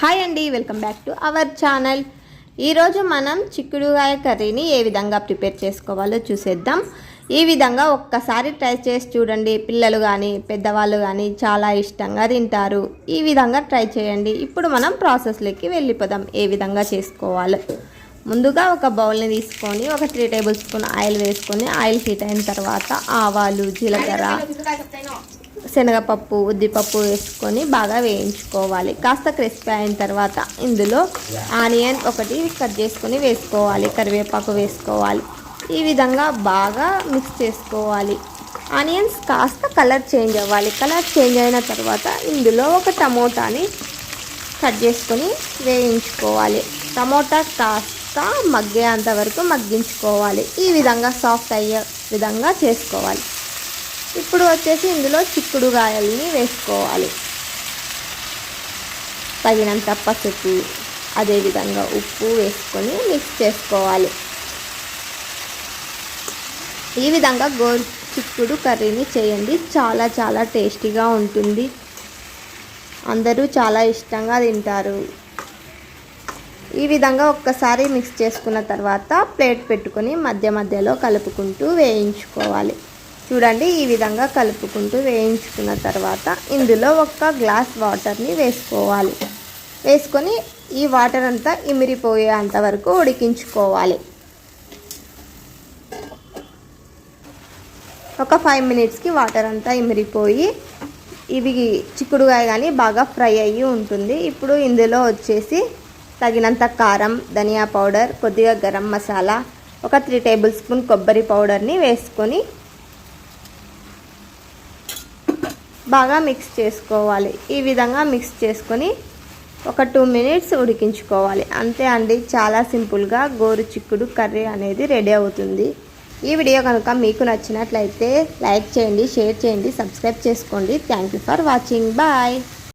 Hi అండి welcome back to our channel. ఈరోజు మనం చిక్కుడుగాయ కర్రీని ఏ విధంగా ప్రిపేర్ చేసుకోవాలో చూసేద్దాం. ఈ విధంగా ఒక్కసారి ట్రై చేసి చూడండి. పిల్లలు కానీ పెద్దవాళ్ళు కానీ చాలా ఇష్టంగా తింటారు. ఈ విధంగా ట్రై చేయండి. ఇప్పుడు మనం ప్రాసెస్లోకి వెళ్ళిపోదాం. ఏ విధంగా చేసుకోవాలో. ముందుగా ఒక బౌల్ని తీసుకొని ఒక త్రీ టేబుల్ స్పూన్ ఆయిల్ వేసుకొని ఆయిల్ హీట్ అయిన తర్వాత ఆవాలు జీలకర్ర శనగపప్పు ఉద్దిపప్పు వేసుకొని బాగా వేయించుకోవాలి. కాస్త క్రిస్పీ అయిన తర్వాత ఇందులో ఆనియన్ ఒకటి కట్ చేసుకొని వేసుకోవాలి కరివేపాకు వేసుకోవాలి. ఈ విధంగా బాగా మిక్స్ చేసుకోవాలి. ఆనియన్స్ కాస్త కలర్ చేంజ్ అవ్వాలి. కలర్ చేంజ్ అయిన తర్వాత ఇందులో ఒక టమోటాని కట్ చేసుకొని వేయించుకోవాలి. టమోటా కాస్త మగ్గేంత వరకు మగ్గించుకోవాలి. ఈ విధంగా సాఫ్ట్ అయ్యే విధంగా చేసుకోవాలి. ఇప్పుడు వచ్చేసి ఇందులో చిక్కుడుగాయల్ని వేసుకోవాలి. తగినంత పసుపు అదేవిధంగా ఉప్పు వేసుకొని మిక్స్ చేసుకోవాలి. ఈ విధంగా గోరు చిక్కుడు కర్రీని చేయండి. చాలా చాలా టేస్టీగా ఉంటుంది. అందరూ చాలా ఇష్టంగా తింటారు. ఈ విధంగా ఒక్కసారి మిక్స్ చేసుకున్న తర్వాత ప్లేట్ పెట్టుకొని మధ్య మధ్యలో కలుపుకుంటూ వేయించుకోవాలి. చూడండి ఈ విధంగా కలుపుకుంటూ వేయించుకున్న తర్వాత ఇందులో ఒక గ్లాస్ వాటర్ని వేసుకోవాలి. వేసుకొని ఈ వాటర్ అంతా ఇమిరిపోయేంత వరకు ఉడికించుకోవాలి. ఒక ఫైవ్ మినిట్స్కి వాటర్ అంతా ఇమిరిపోయి ఇవి చిక్కుడుగాయ కానీ బాగా ఫ్రై అయ్యి ఉంటుంది. ఇప్పుడు ఇందులో వచ్చేసి తగినంత కారం ధనియా పౌడర్ కొద్దిగా గరం మసాలా ఒక త్రీ టేబుల్ స్పూన్ కొబ్బరి పౌడర్ని వేసుకొని బాగా మిక్స్ చేసుకోవాలి. ఈ విధంగా మిక్స్ చేసుకొని ఒక టూ మినిట్స్ ఉడికించుకోవాలి. అంతే అండి. చాలా సింపుల్గా గోరు చిక్కుడు కర్రీ అనేది రెడీ అవుతుంది. ఈ వీడియో కనుక మీకు నచ్చినట్లయితే లైక్ చేయండి షేర్ చేయండి సబ్స్క్రైబ్ చేసుకోండి. Thank you for watching bye